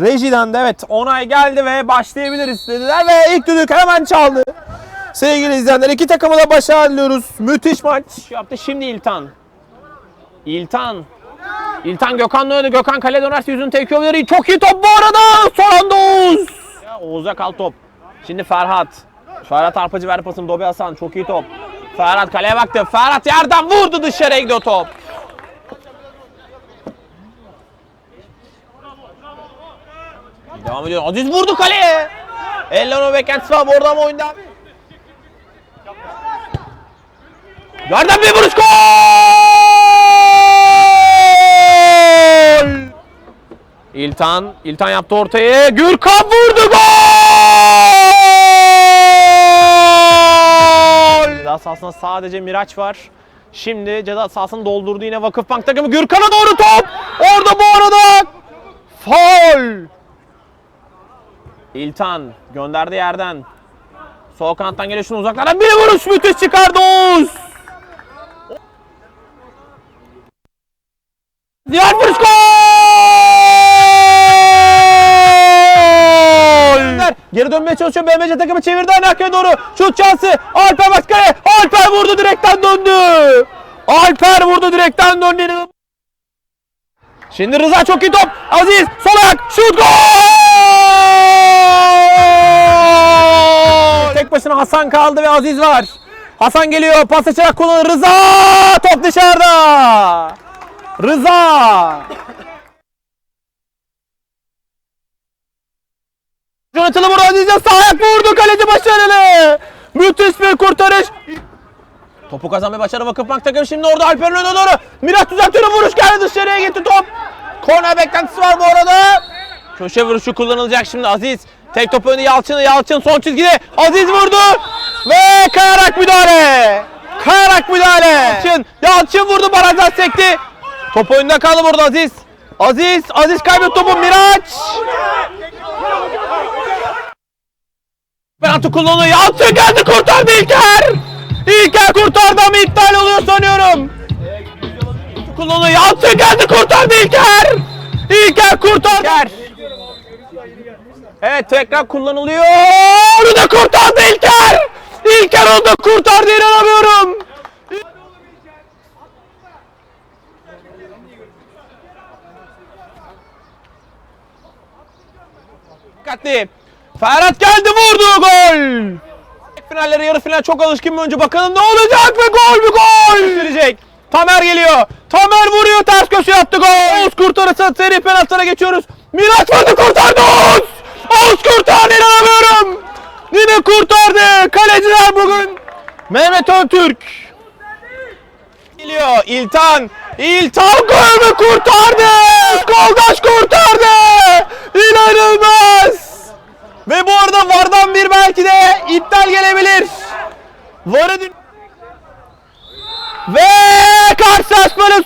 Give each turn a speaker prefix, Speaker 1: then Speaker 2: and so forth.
Speaker 1: Rejiden de evet onay geldi ve başlayabiliriz dediler ve ilk düdük hemen çaldı. Sevgili izleyenler iki takımı da başarılı diliyoruz. Müthiş maç yaptı şimdi İltan. İltan. İltan Gökhan'la oynadı. Gökhan kaleye dönerse yüzünü tekiyor olabilir. Çok iyi top bu arada. Son anda Oğuz. Oğuz'a kal top. Şimdi Ferhat. Ferhat Arpacı verdi pasını. Dobi Hasan çok iyi top. Ferhat kaleye baktı. Ferhat yerden vurdu dışarıya gidiyor top. Devam ediyor. Aziz vurdu kaleye. Ellano beklentisi var. Orada mı oyunda? Yerden bir vuruş gol! İltan, İltan yaptı ortayı. Gürkan vurdu gol! Ceza sahasında sadece Miraç var. Şimdi ceza sahasını doldurdu yine Vakıfbank takımı. Gürkan'a doğru top. Orada bu arada faul. İltan gönderdi yerden. Sol kanattan geliyor şunu uzaklardan bir vuruş müthiş çıkardı Oğuz. Diğer vuruş gol! Geri dönmeye çalışıyor BMC takımı çevirdi Anakya doğru. Şut şansı. Alper Başkale. Alper vurdu direkten döndü. Alper vurdu direkten döndü. Şimdi Rıza çok iyi top. Aziz sol ayak. Şut gol! Tek başına Hasan kaldı ve Aziz var. Hasan geliyor. Pas açarak kullanır. Rıza! Top dışarıda. Rıza! Jonathan'ı vurdu Aziz'e ayak vurdu kaleci başarılı. Müthiş bir kurtarış. Topu kazanmayı başarı Vakıfbank takımı şimdi orada Alper'in önüne doğru. Miraç uzaklara vuruş geldi dışarıya gitti top. Korner beklentisi var bu arada. Köşe vuruşu kullanılacak şimdi Aziz. Tek top önü Yalçın. Yalçın son çizgide. Aziz vurdu. Ve kayarak müdahale. Kayarak müdahale. Yalçın, Yalçın vurdu barajdan sekti. Top oyunda kaldı burada Aziz. Aziz, Aziz kaybetti topu Miraç. Penaltı kullanılıyor. Yalçın geldi kurtardı İlker. İlker kurtardı ama iptal oluyor sanıyorum. Kullanılıyor. Yalçın geldi kurtardı İlker. İlker kurtardı. İlker. Evet tekrar kullanılıyor. Onu da kurtardı İlker. İlker onu da kurtardı inanamıyorum. Dikkatli. Ferhat geldi vurdu gol. Finallere yarı final çok alışkın bir oyuncu. Bakalım ne olacak ve gol mü gol. Verecek. Tamer geliyor. Tamer vuruyor ters köşe attı gol. Oğuz kurtarırsa seri penaltılara geçiyoruz. Miraç vurdu kurtardı Oğuz. Oğuz kurtardı inanamıyorum. Yine kurtardı. Kaleciler bugün. Mehmet Öntürk. Geliyor İltan. İltan gol mü kurtardı. Koldaş kurtardı. İnanılmaz. Ve bu arada VAR'dan bir belki de iptal gelebilir. VAR'ı. Ve karşılaşmanın